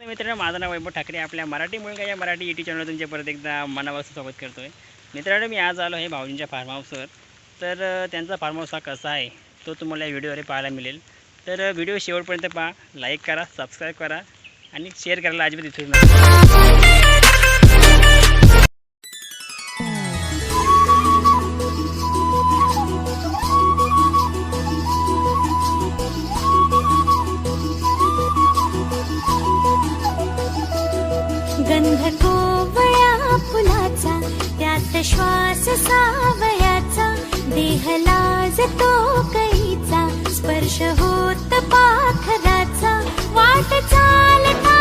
तर मित्रांनो माझं नाव वैभव ठाकरे आपल्या मराठी मुलगा या मराठी युट्यूब चॅनलवर तुमचे परत एकदा मनापासून स्वागत करतो आहे मित्रांनो मी आज आलो आहे भाऊजींच्या फार्म हाऊसवर तर त्यांचा फार्म हाऊस हा कसा आहे तो तुम्हाला या व्हिडिओवर पाहायला मिळेल. तर व्हिडिओ शेवटपर्यंत पहा. लाईक करा सबस्क्राईब करा आणि शेअर करायला अजिबात विसरू नका. गंध कोवळ्या फुलाचा त्यात श्वास सावयाचा देह लाजतो कैचा स्पर्श होत पाखराचा वाट चालता